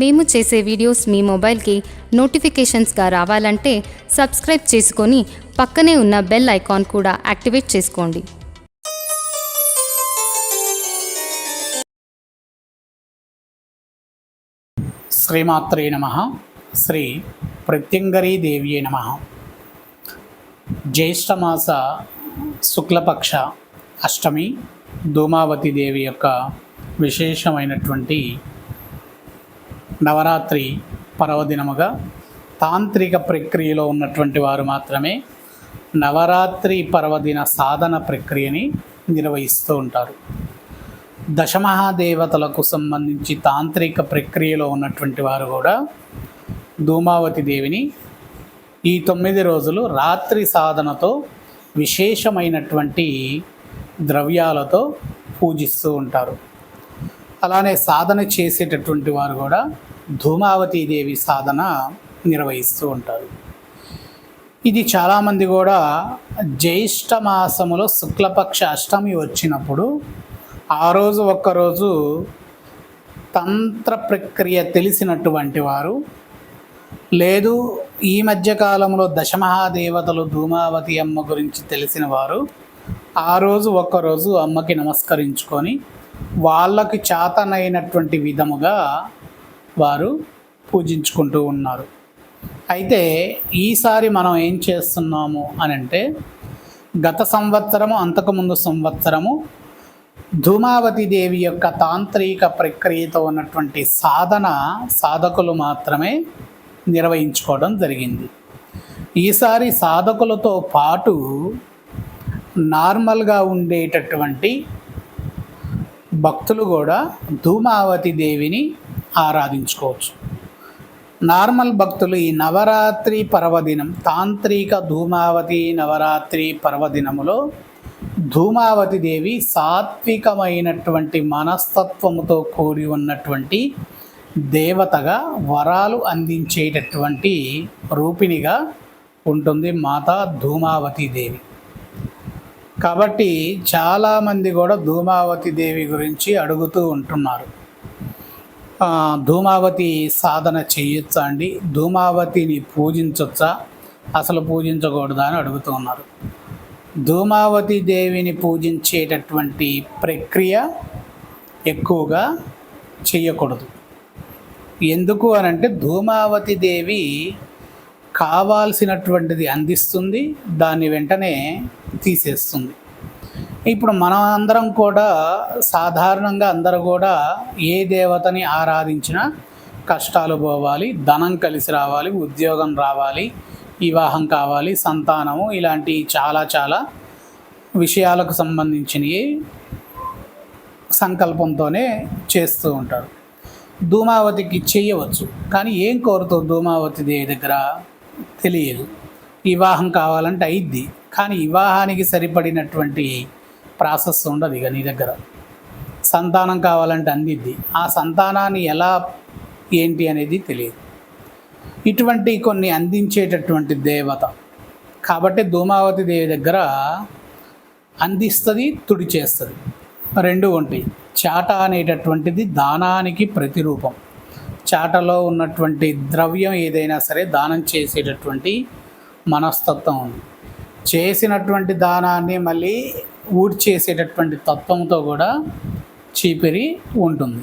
మేము చేసే వీడియోస్ మీ మొబైల్కి నోటిఫికేషన్స్గా రావాలంటే సబ్స్క్రైబ్ చేసుకొని పక్కనే ఉన్న బెల్ ఐకాన్ కూడా యాక్టివేట్ చేసుకోండి. శ్రీమాత్రే నమ. శ్రీ ప్రత్యంగరీ దేవ్యే నమ. జ్యేష్ఠమాస శుక్లపక్ష అష్టమి ధూమావతి దేవి యొక్క విశేషమైనటువంటి నవరాత్రి పర్వదినముగా తాంత్రిక ప్రక్రియలో ఉన్నటువంటి వారు మాత్రమే నవరాత్రి పర్వదిన సాధన ప్రక్రియని నిర్వహిస్తూ ఉంటారు. దశమహాదేవతలకు సంబంధించి తాంత్రిక ప్రక్రియలో ఉన్నటువంటి వారు కూడా ధూమావతి దేవిని ఈ తొమ్మిది రోజులు రాత్రి సాధనతో విశేషమైనటువంటి ద్రవ్యాలతో పూజిస్తూ ఉంటారు. అలానే సాధన చేసేటటువంటి వారు కూడా ధూమావతి దేవి సాధన నిర్వహిస్తూ ఉంటారు. ఇది చాలామంది కూడా జ్యేష్ఠ మాసములో శుక్లపక్ష అష్టమి వచ్చినప్పుడు ఆ రోజు ఒక్కరోజు తంత్ర ప్రక్రియ తెలిసినటువంటి వారు లేదు ఈ మధ్యకాలంలో దశమహాదేవతలు ధూమావతి అమ్మ గురించి తెలిసిన వారు ఆ రోజు ఒక్కరోజు అమ్మకి నమస్కరించుకొని వాళ్ళకి చాతనైనటువంటి విధముగా వారు పూజించుకుంటూ ఉన్నారు. అయితే ఈసారి మనం ఏం చేస్తున్నాము అని అంటే గత సంవత్సరము అంతకుముందు సంవత్సరము ధూమావతి దేవి యొక్క తాంత్రిక ప్రక్రియతో ఉన్నటువంటి సాధన సాధకులు మాత్రమే నిర్వహించుకోవడం జరిగింది. ఈసారి సాధకులతో పాటు నార్మల్గా ఉండేటటువంటి భక్తులు కూడా ధూమావతి దేవిని ఆరాధించుకోవచ్చు. నార్మల్ భక్తులు ఈ నవరాత్రి పర్వదినం తాంత్రిక ధూమావతి నవరాత్రి పర్వదినములో ధూమావతి దేవి సాత్వికమైనటువంటి మనస్తత్వముతో కూడి ఉన్నటువంటి దేవతగా వరాలు అందించేటటువంటి రూపిణిగా ఉంటుంది మాత ధూమావతి దేవి. కాబట్టి చాలామంది కూడా ధూమావతి దేవి గురించి అడుగుతూ ఉంటున్నారు. ధూమావతి సాధన చేయొచ్చా అండి? ధూమావతిని పూజించవచ్చా అసలు పూజించకూడదా అని అడుగుతున్నారు ధూమావతి దేవిని పూజించేటటువంటి ప్రక్రియ ఎక్కువగా చేయకూడదు. ఎందుకు అని అంటే ధూమావతి దేవి కావాల్సినటువంటిది అందిస్తుంది దాన్ని వెంటనే తీసేస్తుంది. ఇప్పుడు మనం అందరం కూడా సాధారణంగా అందరూ కూడా ఏ దేవతని ఆరాధించినా కష్టాలు పోవాలి ధనం కలిసి రావాలి ఉద్యోగం రావాలి వివాహం కావాలి సంతానము ఇలాంటి చాలా చాలా విషయాలకు సంబంధించినవి సంకల్పంతోనే చేస్తూ ఉంటారు. ధూమావతికి చేయవచ్చు కానీ ఏం కోరుతావు ధూమావతి దేవి దగ్గర? తెలియదు. వివాహం కావాలంటే అయిద్ది కానీ వివాహానికి సరిపడినటువంటి ప్రాసెస్ ఉండదు ఇక నీ దగ్గర. సంతానం కావాలంటే అందిద్ది. ఆ సంతానాన్ని ఎలా ఏంటి అనేది తెలియదు. ఇటువంటి కొన్ని అందించేటటువంటి దేవత. కాబట్టి ధూమావతి దేవి దగ్గర అందిస్తుంది తుడి చేస్తుంది. రెండు ఉంటాయి. చాట అనేటటువంటిది దానానికి ప్రతిరూపం. చాటలో ఉన్నటువంటి ద్రవ్యం ఏదైనా సరే దానం చేసేటటువంటి మనస్తత్వం ఉంది. చేసినటువంటి దానాన్ని మళ్ళీ ఊడ్చేసేటటువంటి తత్వంతో కూడా చీపిరి ఉంటుంది.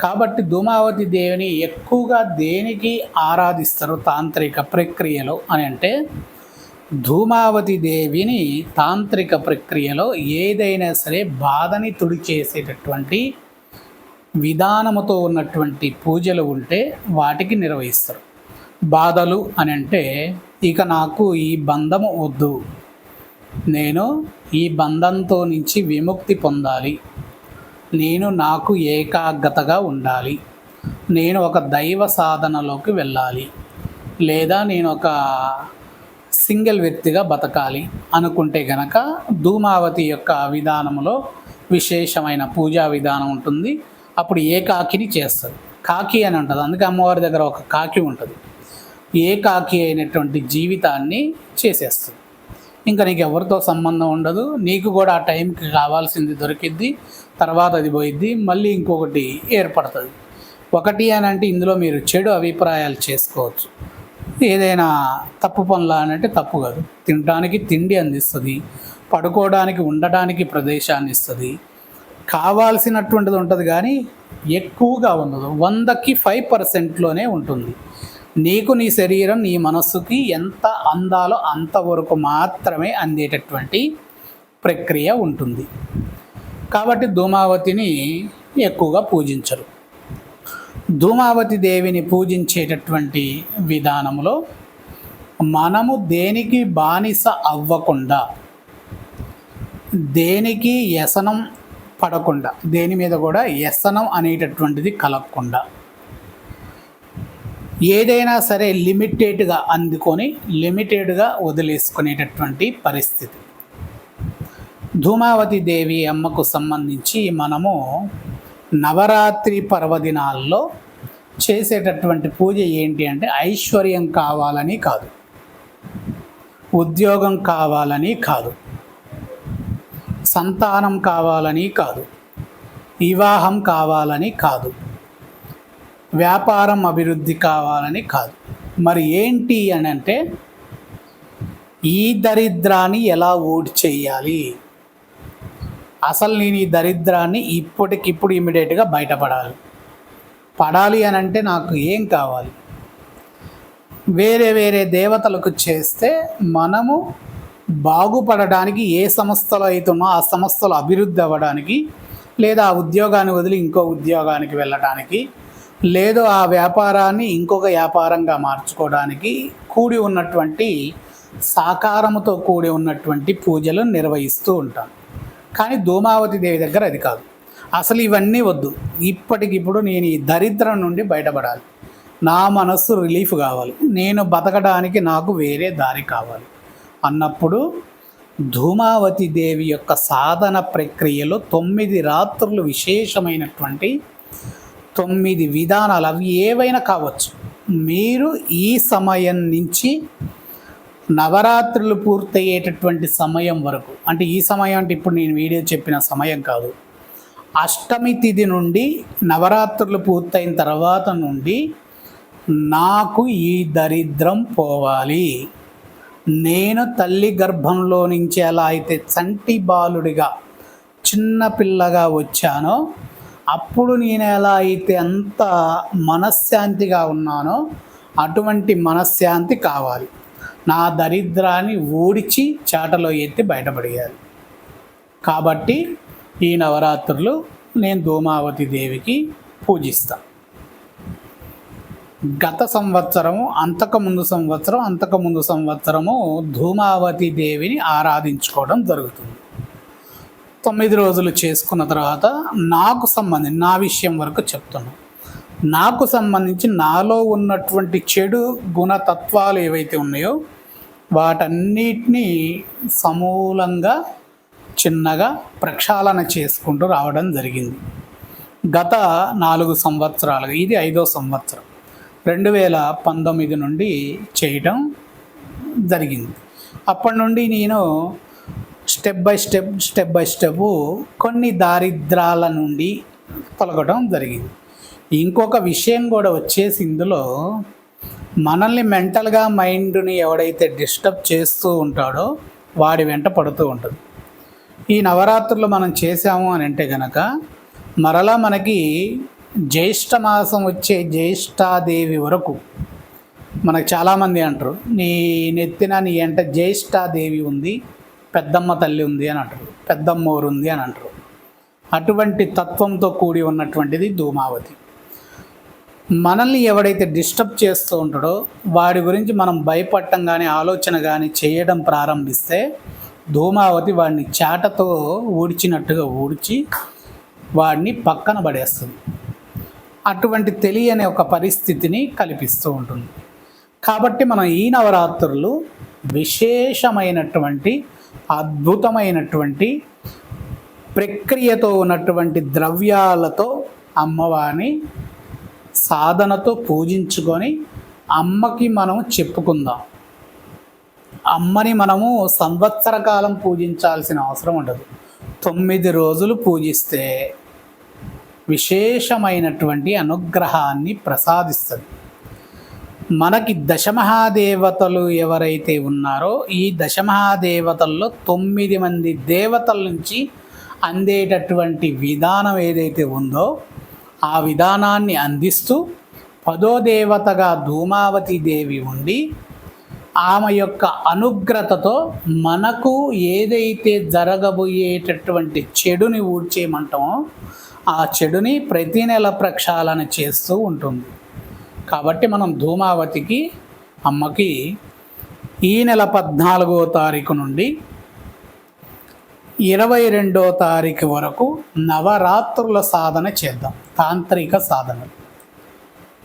కాబట్టి ధూమావతి దేవిని ఎక్కువగా దేనికి ఆరాధిస్తారు తాంత్రిక ప్రక్రియలో అని అంటే ధూమావతి దేవిని తాంత్రిక ప్రక్రియలో ఏదైనా సరే బాధని తుడి చేసేటటువంటి విధానముతో ఉన్నటువంటి పూజలు ఉంటే వాటికి నిర్వహిస్తారు. బాధలు అని అంటే ఇక నాకు ఈ బంధము వద్దు నేను ఈ బంధంతో నుంచి విముక్తి పొందాలి. నేను నాకు ఏకాగ్రతగా ఉండాలి. నేను ఒక దైవ సాధనలోకి వెళ్ళాలి. లేదా నేను ఒక సింగిల్ వ్యక్తిగా బతకాలి అనుకుంటే గనక ధూమావతి యొక్క విధానంలో విశేషమైన పూజా విధానం ఉంటుంది. అప్పుడు ఏ కాకిని చేస్తుంది కాకి అని ఉంటుంది. అందుకే అమ్మవారి దగ్గర ఒక కాకి ఉంటుంది. ఏ కాకి అయినటువంటి జీవితాన్ని చేసేస్తుంది. ఇంకా నీకు ఎవరితో సంబంధం ఉండదు. నీకు కూడా ఆ టైంకి కావాల్సింది దొరికిద్ది. తర్వాత అది పోయిద్ది. మళ్ళీ ఇంకొకటి ఏర్పడుతుంది. ఒకటి అని అంటే ఇందులో మీరు చెడు అభిప్రాయాలు చేసుకోవచ్చు. ఏదైనా తప్పు పనులా అని అంటే తప్పు కాదు. తినడానికి తిండి అందిస్తుంది. పడుకోవడానికి ఉండడానికి ప్రదేశాన్ని ఇస్తుంది. కావాల్సినటువంటిది ఉంటుంది కానీ ఎక్కువగా ఉండదు. వందకి ఫైవ్ పర్సెంట్లోనే ఉంటుంది. నీకు నీ శరీరం నీ మనస్సుకి ఎంత అందాలో అంతవరకు మాత్రమే అందేటటువంటి ప్రక్రియ ఉంటుంది. కాబట్టి ధూమావతిని ఎక్కువగా పూజించరు. ధూమావతి దేవిని పూజించేటటువంటి విధానంలో మనము దేనికి బానిస అవ్వకుండా దేనికి వ్యసనం పడకుండా దేని మీద కూడా వ్యసనం అనేటటువంటిది కలగకుండా ఏదైనా సరే లిమిటెడ్గా అందుకొని లిమిటెడ్గా వదిలేసుకునేటటువంటి పరిస్థితి. ధూమావతి దేవి అమ్మకు సంబంధించి మనము నవరాత్రి పర్వదినాల్లో చేసేటటువంటి పూజ ఏంటి అంటే ఐశ్వర్యం కావాలని కాదు. ఉద్యోగం కావాలని కాదు. సంతానం కావాలని కాదు. వివాహం కావాలని కాదు. వ్యాపారం అభివృద్ధి కావాలని కాదు. మరి ఏంటి అని అంటే ఈ దరిద్రాన్ని ఎలా ఓడి చేయాలి? అసలు నేను ఈ దరిద్రాన్ని ఇప్పటికిప్పుడు ఇమీడియట్గా బయటపడాలి. పడాలి అని అంటే నాకు ఏం కావాలి? వేరే వేరే దేవతలకు చేస్తే మనము బాగుపడడానికి ఏ సంస్థలో అవుతున్నా ఆ సంస్థలో అభివృద్ధి అవ్వడానికి లేదా ఆ ఉద్యోగాన్ని వదిలి ఇంకో ఉద్యోగానికి వెళ్ళడానికి లేదు ఆ వ్యాపారాన్ని ఇంకొక వ్యాపారంగా మార్చుకోవడానికి కూడి ఉన్నటువంటి సాకారముతో కూడి ఉన్నటువంటి పూజలు నిర్వహిస్తూ ఉంటాం. కానీ ధూమావతి దేవి దగ్గర అది కాదు. అసలు ఇవన్నీ వద్దు. ఇప్పటికిప్పుడు నేను ఈ దరిద్రం నుండి బయటపడాలి. నా మనస్సు రిలీఫ్ కావాలి. నేను బతకడానికి నాకు వేరే దారి కావాలి. అన్నప్పుడు ధూమావతి దేవి యొక్క సాధన ప్రక్రియలో తొమ్మిది రాత్రులు విశేషమైనటువంటి తొమ్మిది విధానాలు. అవి ఏవైనా కావచ్చు. మీరు ఈ సమయం నుంచి నవరాత్రులు పూర్తయ్యేటటువంటి సమయం వరకు అంటే ఈ సమయం అంటే ఇప్పుడు నేను వీడియో చెప్పిన సమయం కాదు. అష్టమి తిథి నుండి నవరాత్రులు పూర్తయిన తర్వాత నుండి నాకు ఈ దరిద్రం పోవాలి. నేను తల్లి గర్భంలో నుంచి ఎలా అయితే చంటి బాలుడిగా చిన్న పిల్లగా వచ్చానో అప్పుడు నేను ఎలా అయితే అంత మనశ్శాంతిగా ఉన్నానో అటువంటి మనశ్శాంతి కావాలి. నా దరిద్రాన్ని ఊడిచి చాటలో ఎత్తి బయటపడేయాలి. కాబట్టి ఈ నవరాత్రులు నేను ధూమావతి దేవికి పూజిస్తాను గత సంవత్సరము అంతకుముందు సంవత్సరం అంతకుముందు సంవత్సరము ధూమావతి దేవిని ఆరాధించుకోవడం జరుగుతుంది. తొమ్మిది రోజులు చేసుకున్న తర్వాత నాకు సంబంధించి నా విషయం వరకు చెప్తున్నాను నాకు సంబంధించి నాలో ఉన్నటువంటి చెడు గుణతత్వాలు ఏవైతే ఉన్నాయో వాటన్నిటినీ సమూలంగా చిన్నగా ప్రక్షాళన చేసుకుంటూ రావడం జరిగింది. గత నాలుగు సంవత్సరాలుగా ఇది ఐదో సంవత్సరం. రెండు వేల పంతొమ్మిది నుండి చేయటం జరిగింది. అప్పటి నుండి నేను step by step step by step కొన్ని దారిద్రాల నుండి తొలగడం జరిగింది. ఇంకొక విషయం కూడా వచ్చేసి ఇందులో మనల్ని మెంటల్గా మైండ్ని ఎవడైతే డిస్టర్బ్ చేస్తూ ఉంటాడో వాడి వెంట పడుతూ ఉంటుంది. ఈ నవరాత్రులు మనం చేసాము అని అంటే కనుక మరలా మనకి జ్యేష్ఠ మాసం వచ్చే జ్యేష్ఠాదేవి వరకు మనకు చాలామంది అంటారు నీ నెత్తిన నీ ఎంట జ్యేష్ఠాదేవి ఉంది పెద్దమ్మ తల్లి ఉంది అని అంటారు. పెద్దమ్మోరు ఉంది అని అంటారు. అటువంటి తత్వంతో కూడి ఉన్నటువంటిది ధూమావతి. మనల్ని ఎవడైతే డిస్టర్బ్ చేస్తూ ఉంటాడో వాడి గురించి మనం భయపడటం కానీ ఆలోచన కానీ చేయడం ప్రారంభిస్తే ధూమావతి వాడిని చాటతో ఊడ్చినట్టుగా ఊడ్చి వాడిని పక్కన పడేస్తుంది. అటువంటి తెలియని ఒక పరిస్థితిని కల్పిస్తూ ఉంటుంది. కాబట్టి మనం ఈ నవరాత్రులు విశేషమైనటువంటి అద్భుతమైనటువంటి ప్రక్రియతో ఉన్నటువంటి ద్రవ్యాలతో అమ్మవారిని సాధనతో పూజించుకొని అమ్మకి మనం చెప్పుకుందాం. అమ్మని మనము సంవత్సర కాలం పూజించాల్సిన అవసరం ఉండదు. తొమ్మిది రోజులు పూజిస్తే విశేషమైనటువంటి అనుగ్రహాన్ని ప్రసాదిస్తుంది. మనకి దశమహాదేవతలు ఎవరైతే ఉన్నారో ఈ దశమహాదేవతల్లో తొమ్మిది మంది దేవతల నుంచి అందేటటువంటి విధానం ఏదైతే ఉందో ఆ విధానాన్ని అందిస్తూ పదో దేవతగా ధూమావతి దేవి ఉండి ఆమె యొక్క అనుగ్రతతో మనకు ఏదైతే జరగబోయేటటువంటి చెడుని ఊడ్చేయమంటామో ఆ చెడుని ప్రతి నెల ప్రక్షాళన చేస్తూ ఉంటుంది. కాబట్టి మనం ధూమావతికి అమ్మకి ఈ నెల పద్నాలుగో తారీఖు నుండి ఇరవై రెండో తారీఖు వరకు నవరాత్రుల సాధన చేద్దాం. తాంత్రిక సాధనలు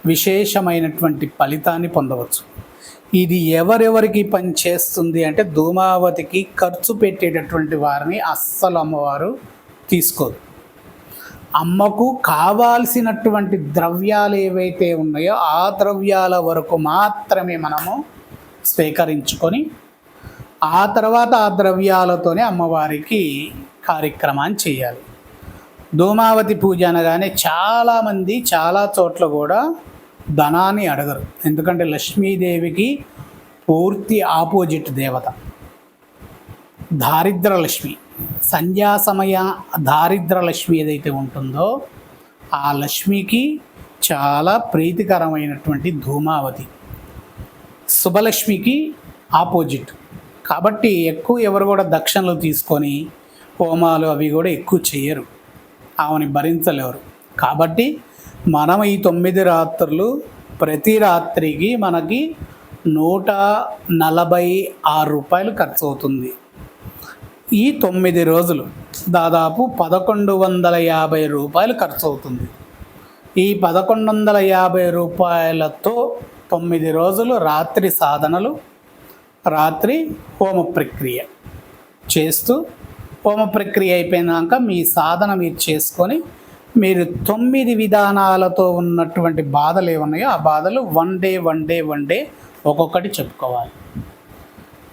విశేషమైనటువంటి ఫలితాన్ని పొందవచ్చు. ఇది ఎవరెవరికి పనిచేస్తుంది అంటే ధూమావతికి ఖర్చు పెట్టేటటువంటి వారిని అస్సలు అమ్మవారు తీసుకోదు. అమ్మకు కావాల్సినటువంటి ద్రవ్యాలు ఏవైతే ఉన్నాయో ఆ ద్రవ్యాల వరకు మాత్రమే మనము స్వీకరించుకొని ఆ తర్వాత ఆ ద్రవ్యాలతోనే అమ్మవారికి కార్యక్రమాన్ని చేయాలి. ధూమావతి పూజ అనగానే చాలామంది చాలా చోట్ల కూడా ధనాన్ని అడగరు. ఎందుకంటే లక్ష్మీదేవికి పూర్తి ఆపోజిట్ దేవత దారిద్ర లక్ష్మి. సంధ్యా సమయ దారిద్ర లక్ష్మి ఏదైతే ఉంటుందో ఆ లక్ష్మికి చాలా ప్రీతికరమైనటువంటి ధూమావతి. శుభలక్ష్మికి ఆపోజిట్. కాబట్టి ఎక్కువ ఎవరు కూడా దక్షిణలు తీసుకొని హోమాలు అవి కూడా ఎక్కువ చేయరు. ఆమెని భరించలేరు. కాబట్టి మనం ఈ తొమ్మిది రాత్రులు ప్రతి రాత్రికి మనకి నూట నలభై ఆరు రూపాయలు ఖర్చు అవుతుంది. ఈ తొమ్మిది రోజులు దాదాపు పదకొండు వందల యాభై రూపాయలు ఖర్చు అవుతుంది ఈ పదకొండు వందల యాభై రూపాయలతో తొమ్మిది రోజులు రాత్రి సాధనలు రాత్రి హోమ ప్రక్రియ చేస్తూ హోమ ప్రక్రియ అయిపోయినాక మీ సాధన మీరు చేసుకొని మీరు తొమ్మిది విధానాలతో ఉన్నటువంటి బాధలు ఏమున్నాయో ఆ బాధలు one day one day one day ఒక్కొక్కటి చెప్పుకోవాలి.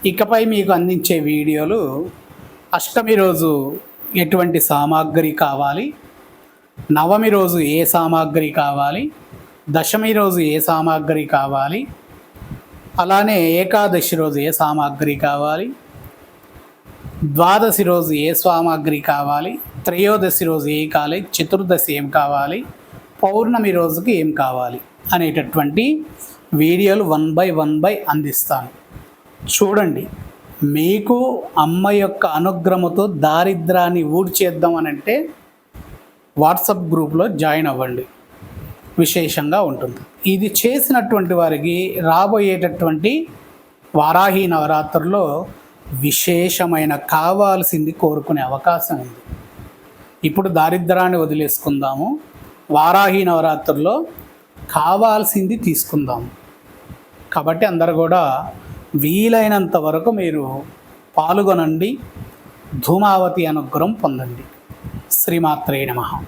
ఇకపై మీకు అందించే వీడియోలు అష్టమి రోజు ఎటువంటి సామాగ్రి కావాలి? నవమి రోజు ఏ సామాగ్రి కావాలి? దశమి రోజు ఏ సామాగ్రి కావాలి? అలానే ఏకాదశి రోజు ఏ సామాగ్రి కావాలి? ద్వాదశి రోజు ఏ సామాగ్రి కావాలి? త్రయోదశి రోజు ఏ కావాలి చతుర్దశి ఏం కావాలి? పౌర్ణమి రోజుకి ఏం కావాలి? అనేటటువంటి వీడియోలు వన్ బై వన్ బై అందిస్తాను. చూడండి. మీకు అమ్మ యొక్క అనుగ్రహంతో దారిద్రాన్ని ఊడ్చేద్దాం అని అంటే వాట్సాప్ గ్రూప్లో జాయిన్ అవ్వండి. విశేషంగా ఉంటుంది. ఇది చేసినటువంటి వారికి రాబోయేటటువంటి వారాహి నవరాత్రుల్లో విశేషమైన కావాల్సింది కోరుకునే అవకాశం ఉంది. ఇప్పుడు దారిద్రాన్ని వదిలేసుకుందాము. వారాహి నవరాత్రుల్లో కావాల్సింది తీసుకుందాము. కాబట్టి అందరు కూడా వీలైనంత వరకు మీరు పాల్గొనండి. ధూమావతి అనుగ్రహం పొందండి. శ్రీమాత్రే నమ.